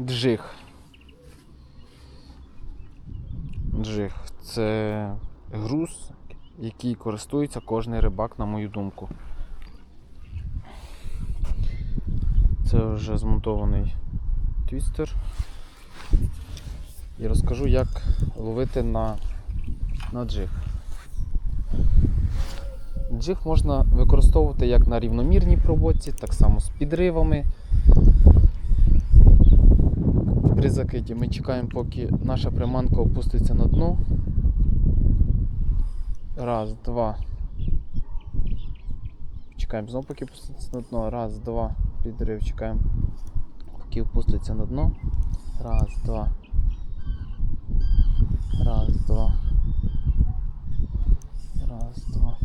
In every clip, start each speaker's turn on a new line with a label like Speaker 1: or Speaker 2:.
Speaker 1: джиг. Джиг. Це груз, який користується кожний рибак, на мою думку. Це вже змонтований твістер. І розкажу, як ловити на, на джиг. Джиг можна використовувати як на рівномірній проводці, так само з підривами. При закиді ми чекаємо, поки наша приманка опуститься на дно. Раз, два. Чекаємо знову, поки опуститься на дно. Раз, два. Підрив, чекаємо, поки опуститься на дно. Раз, два. Раз, два. Раз, два.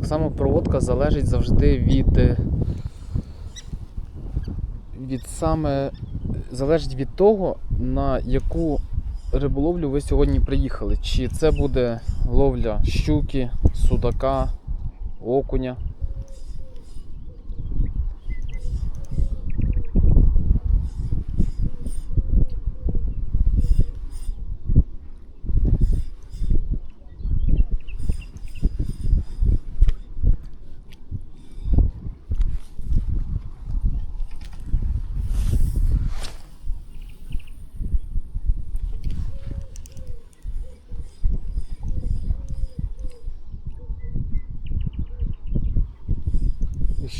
Speaker 1: Так само проводка залежить завжди від. е, Від саме залежить від того, на яку риболовлю ви сьогодні приїхали. Чи це буде ловля щуки, судака, окуня.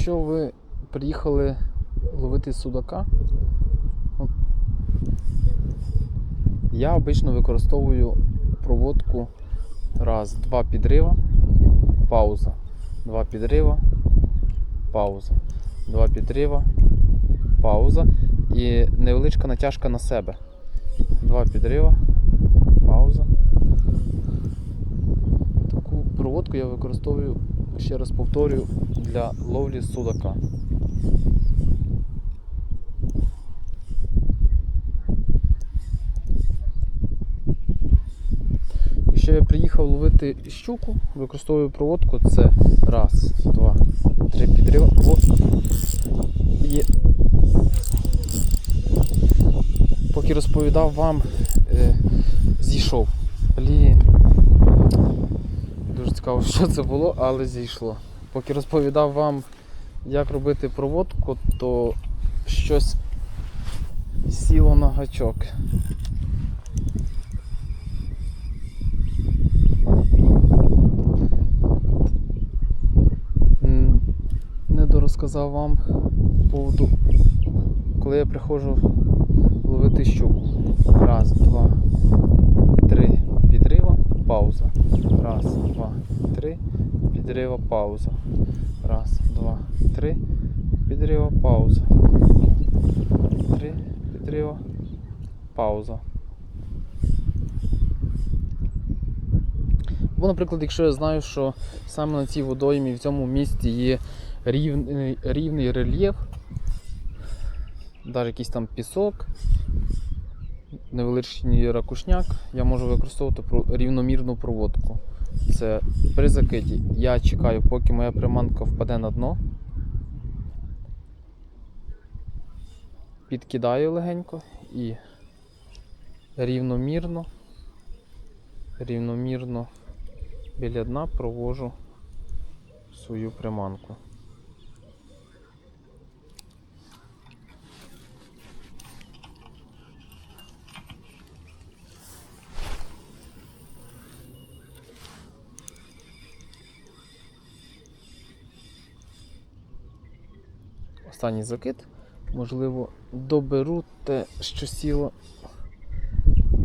Speaker 1: Якщо ви приїхали ловити судака, я обично використовую проводку раз, два підрива, пауза, два підрива, пауза, два підрива, пауза і невеличка натяжка на себе. Два підрива, пауза. Таку проводку я використовую, ще раз повторюю, для ловлі судака. Якщо я приїхав ловити щуку, використовую проводку, це раз, два, три підрива. Є. Поки розповідав вам, е, зійшов. Дуже цікаво, що це було, але зійшло. Поки розповідав вам, як робити проводку, то щось сіло на гачок. Не дорозказав вам поводу, коли я приходжу ловити щуку. Раз, два, три, пауза. Раз, два, три, підрива, пауза. Раз, два, три, підрива, пауза. Три, підрива, пауза. Бо, наприклад, якщо я знаю, що саме на цій водоймі в цьому місті є рівний, рівний рельєф, навіть якийсь там пісок, невеличкий ракушняк, я можу використовувати рівномірну проводку. Це при закиді я чекаю, поки моя приманка впаде на дно. Підкидаю легенько і рівномірно, рівномірно біля дна провожу свою приманку. Останній закид. Можливо, доберу те, що сіло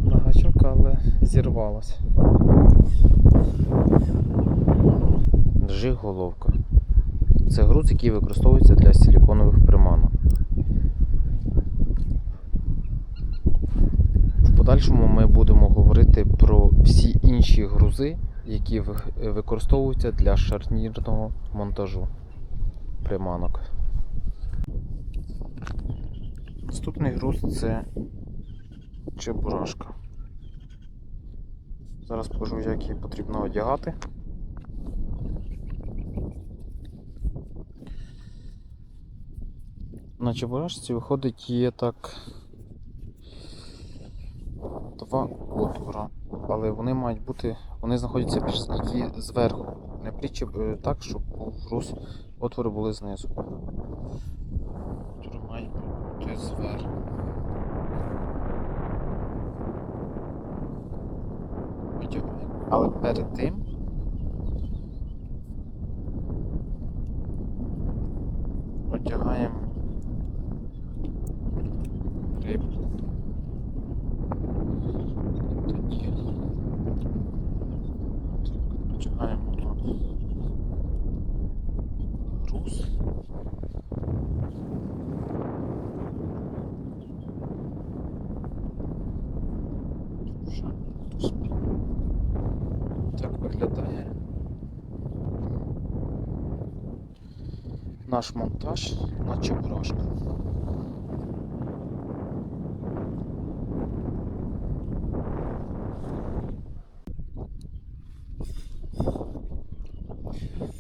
Speaker 1: на гачок, але зірвалося. Джиг головка. Це груз, який використовується для силіконових приманок. В подальшому ми будемо говорити про всі інші грузи, які використовуються для шарнірного монтажу приманок. Наступний груз це чебурашка. Зараз покажу, як її потрібно одягати. На чебурашці виходить є так два отвора, але вони мають бути, вони знаходяться більш зверху. Не плічі е, так, щоб груз, отвори були знизу. Зверху. Одягаємо. Але перед тим одягаємо рибку. Тоді одягаємо на груз. Вже тут так виглядає наш монтаж на чебурашку.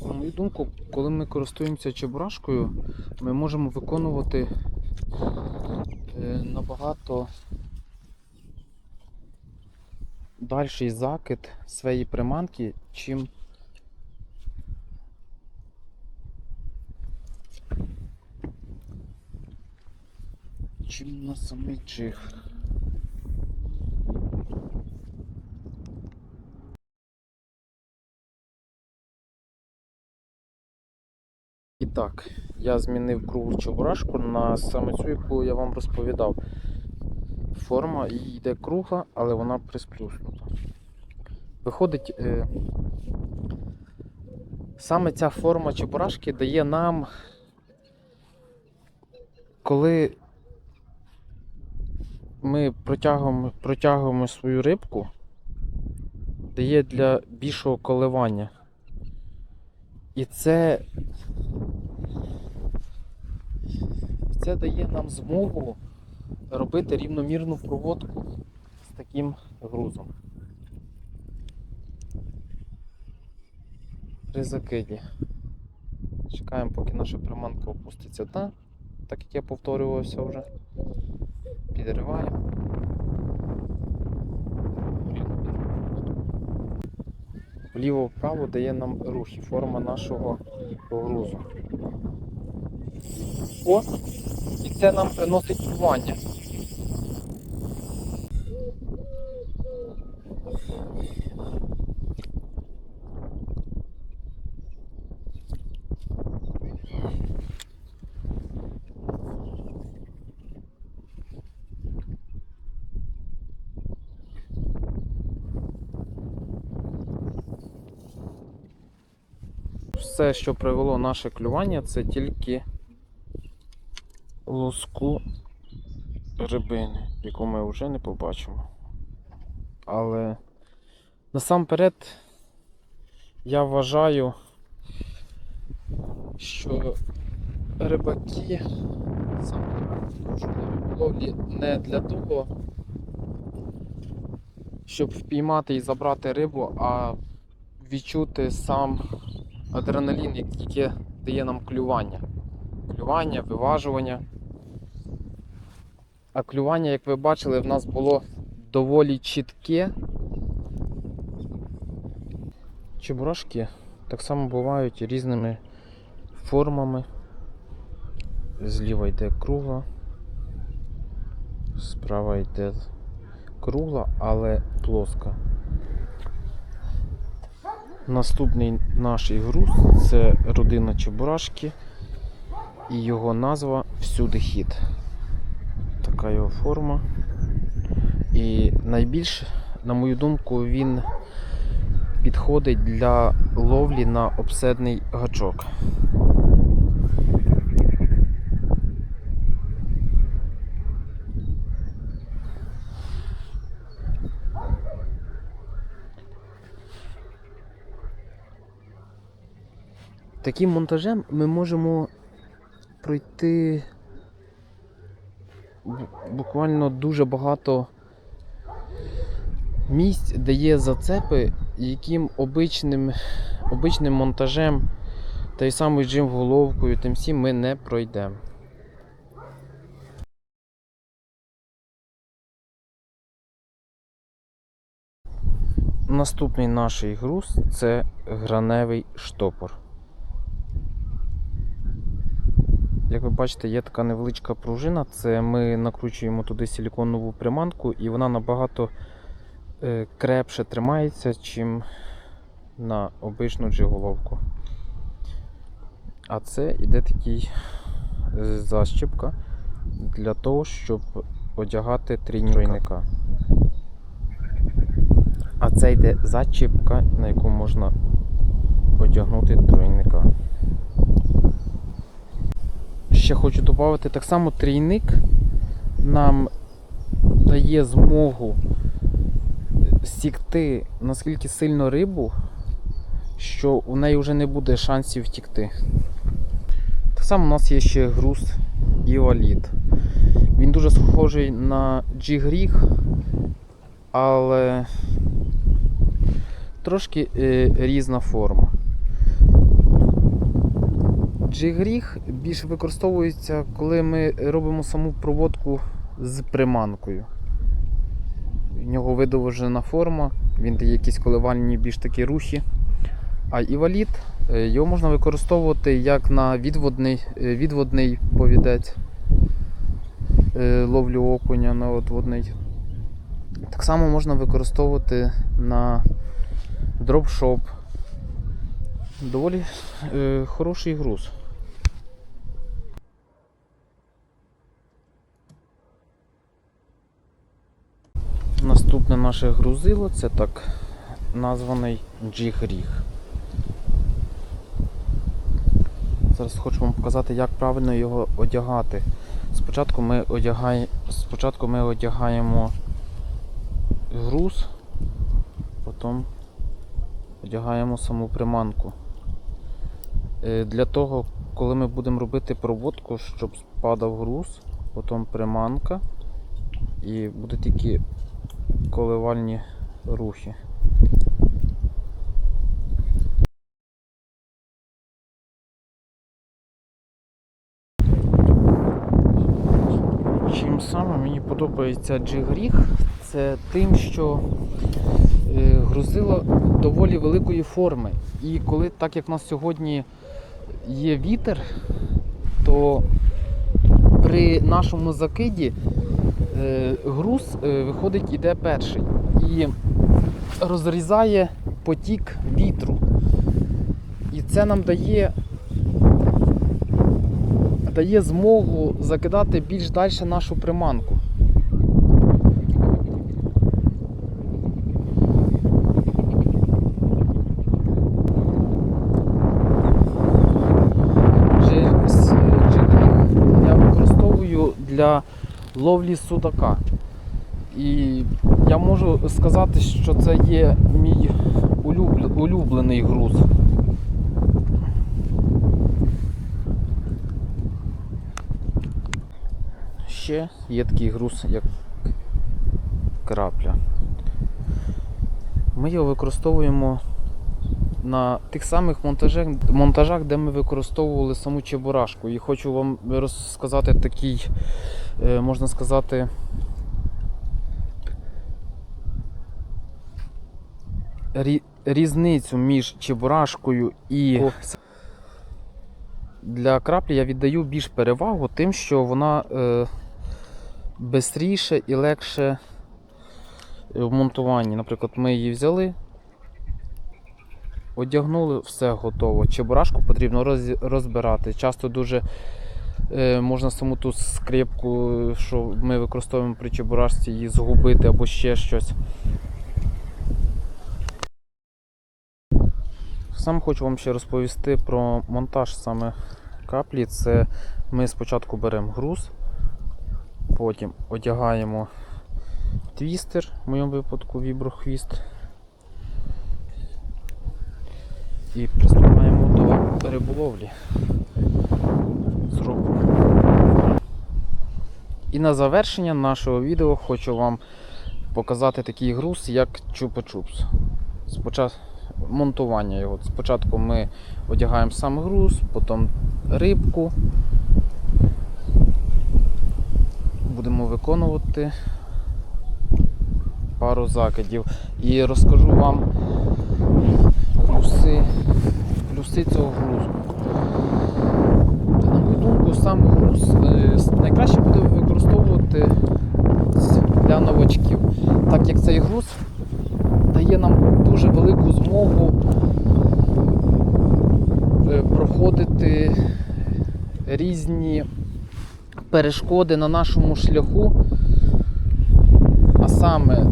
Speaker 1: На мою думку, коли ми користуємося чебурашкою, ми можемо виконувати е, набагато дальший закид своєї приманки, чим чим на самий джиг. І так, я змінив круглу чебурашку на саме цю, яку я вам розповідав. Форма йде кругла, але вона присплюснута. Виходить, е, саме ця форма чебурашки дає нам, коли ми протягуємо, протягуємо свою рибку, дає для більшого коливання. І це, це дає нам змогу робити рівномірну проводку з таким грузом. При закиді. Чекаємо, поки наша приманка опуститься дна, так як я повторювався вже. Підриваємо. Вліво-вправо дає нам рух і форма нашого грузу. О! І це нам приносить клювання. Все, що привело наше клювання, це тільки лоску рибини, яку ми вже не побачимо. Але насамперед я вважаю, що рибаки саме ловлі не для того, щоб впіймати і забрати рибу, а відчути сам адреналін, який дає нам клювання. Клювання, виважування. А клювання, як ви бачили, в нас було доволі чітке. Чебурашки так само бувають різними формами. Зліва йде кругла, справа йде кругла, але плоска. Наступний наш груз це родина Чебурашки і його назва Всюди хід. Така його форма. І найбільш, на мою думку, він підходить для ловлі на обседний гачок. Таким монтажем ми можемо пройти буквально дуже багато місць, де є зацепи, яким обичним, обичним монтажем та й самою джим головкою, тим всім ми не пройдемо. Наступний наш груз це граневий штопор. Як ви бачите, є така невеличка пружина. Це ми накручуємо туди силіконову приманку, і вона набагато е, крепше тримається, чим на обичну джиголовку. А це іде такий е, защіпка для того, щоб одягати трійника. А це йде зачіпка, на яку можна одягнути тройника. Ще хочу додати, так само трійник нам дає змогу стікти наскільки сильно рибу, що у неї вже не буде шансів втікти. Так само у нас є ще груз Іваліт. Він дуже схожий на джигріг, але трошки е, різна форма. Джигріг більше використовується, коли ми робимо саму проводку з приманкою. В нього видовжена форма, він дає якісь коливальні більш такі рухи. А іваліт е, його можна використовувати як на відводний, е, відводний повідець, е, ловлю окуня на відводний. Так само можна використовувати на дропшоп. Доволі е, хороший груз. Наступне наше грузило це так названий джиг-ріг. Зараз хочу вам показати, як правильно його одягати. Спочатку ми, одягає... Спочатку ми одягаємо груз, потім одягаємо саму приманку. Е, Для того, коли ми будемо робити проводку, щоб спадав груз, потім приманка і будуть тільки коливальні рухи. Чим саме мені подобається джигріг, це тим, що е, грузило доволі великої форми. І коли, так як в нас сьогодні є вітер, то при нашому закиді груз е, виходить іде перший і розрізає потік вітру. І це нам дає, дає змогу закидати більш далі нашу приманку. Джи- я використовую для ловлі судака. І я можу сказати, що це є мій улюблений груз. Ще є такий груз, як крапля. Ми його використовуємо на тих самих монтажах, монтажах, де ми використовували саму чебурашку. І хочу вам розказати такий, можна сказати, рі- різницю між чебурашкою і для краплі я віддаю більш перевагу тим, що вона е, бистріше і легше в монтуванні. Наприклад, ми її взяли, одягнули, все готово. Чебурашку потрібно розбирати. Часто дуже е, можна саму ту скрипку, що ми використовуємо при чебурашці, її згубити або ще щось. Сам хочу вам ще розповісти про монтаж саме каплі. Це ми спочатку беремо груз, потім одягаємо твістер, в моєму випадку віброхвіст. І приступаємо до риболовлі. Зробимо. І на завершення нашого відео хочу вам показати такий груз, як чупа-чупс. Спочатку монтування його. Спочатку ми одягаємо сам груз, потім рибку. Будемо виконувати пару закидів. І розкажу вам плюси, плюси цього грузу. Сам груз е, найкраще буде використовувати для новачків, так як цей груз дає нам дуже велику змогу е, проходити різні перешкоди на нашому шляху, а саме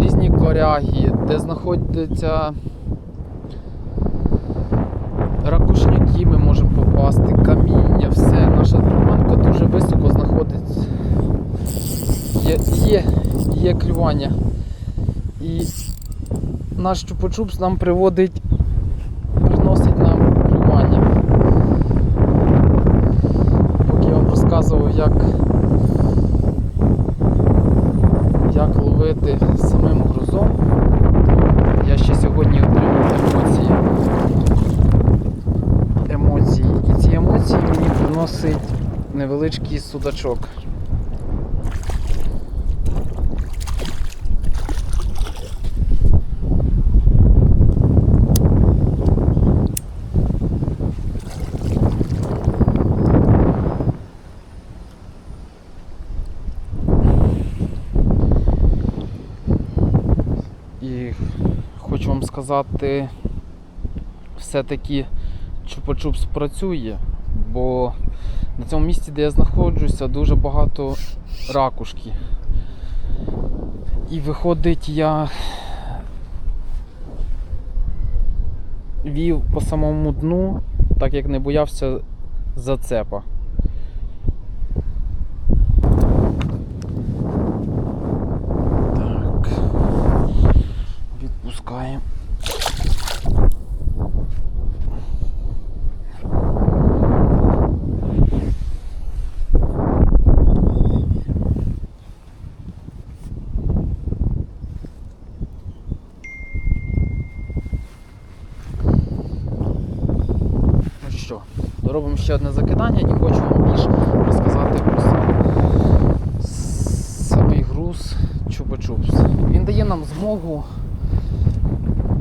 Speaker 1: різні коряги, де знаходяться ракушняки ми можемо попасти, каміння, все. Наша приманка дуже високо знаходиться. Є, є, є клювання. І наш чупа-чупс нам приводить, приносить нам клювання. Поки я вам розказував, як, як ловити самим грузом, я ще сьогодні отримав емоції. Емоції. І ці емоції приносить невеличкий судачок. І хочу вам сказати, все-таки чупа-чупс працює, бо на цьому місці, де я знаходжуся, дуже багато ракушки. І виходить, я вів по самому дну, так як не боявся зацепа. Що, доробимо ще одне закидання і хочу вам більш розказати про самий груз чупа-чупс. Він дає нам змогу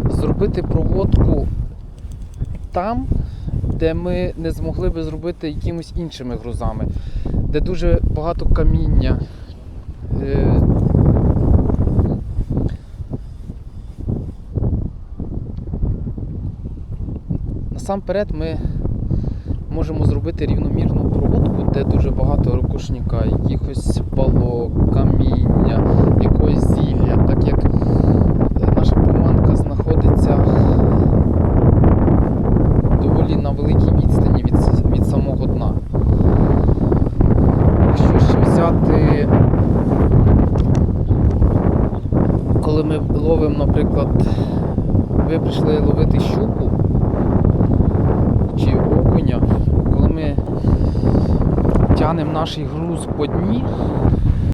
Speaker 1: зробити проводку там, де ми не змогли би зробити якимось іншими грузами, де дуже багато каміння. Е, Насамперед ми можемо зробити рівномірну проводку, де дуже багато ракушника, якихось палок, каміння, якогось зілля, так як наша приманка знаходиться доволі на великій відстані від, с- від самого дна. Якщо ще взяти, коли ми ловимо, наприклад, ви прийшли ловити щуку чи окуня, коли ми тягнемо наш груз по дні,